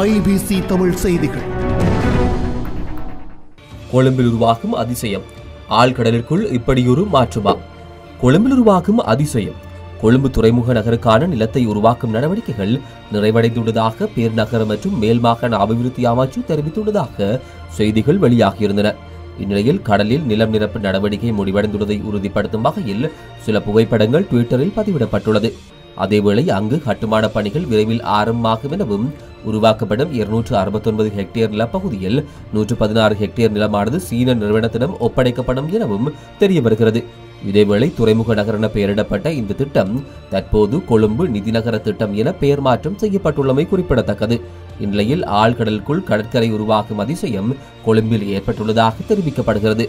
IBC Tamil செய்திகள். கொழும்பில் உருவாகும் அதிசயம். ஆழ்கடலிற்குள் இப்படியொரு மாற்றுமா. கொழும்பில் உருவாகும் அதிசயம். கொழும்பு துறைமுக நகருக்கான நிலத்தை உருவாக்கும் நடவடிக்கைகள் நிறைவடைந்துள்ளதாக பேர்நகர மற்றும் மேல் மாகாண அபிவிருத்தி அமைச்சு தெரிவித்துள்ளதாக செய்திகள் வெளியாகியிருந்தன. இந்நிலையில் கடலில் நிலம் நிரப்பு நடவடிக்கை முடிவடைந்துள்ளதை உறுதிப்படுத்தும் வகையில் சில புகைப்படங்கள் ட்விட்டரில் பதிவிடப்பட்டுள்ளது. அதேவேளை அங்கு கட்டுமான பணிகள் விரைவில் ஆரம்பமாகும் எனவும் உருவாக்கப்படும் இருநூற்று அறுபத்தொன்பது ஹெக்டேர் நிலப்பகுதியில் நூற்று பதினாறு ஹெக்டேர் நிலமானது சீன நிறுவனத்திடம் ஒப்படைக்கப்படும் எனவும் தெரிய வருகிறது. இதேவேளை துறைமுக நகரென பெயரிடப்பட்ட இந்த திட்டம் தற்போது கொழும்பு நிதிநகர திட்டம் என பெயர் மாற்றம் செய்யப்பட்டுள்ளமை குறிப்பிடத்தக்கது. இந்நிலையில் ஆழ்கடலுக்குள் கடற்கரை உருவாகும் அதிசயம் கொழும்பில் ஏற்பட்டுள்ளதாக தெரிவிக்கப்படுகிறது.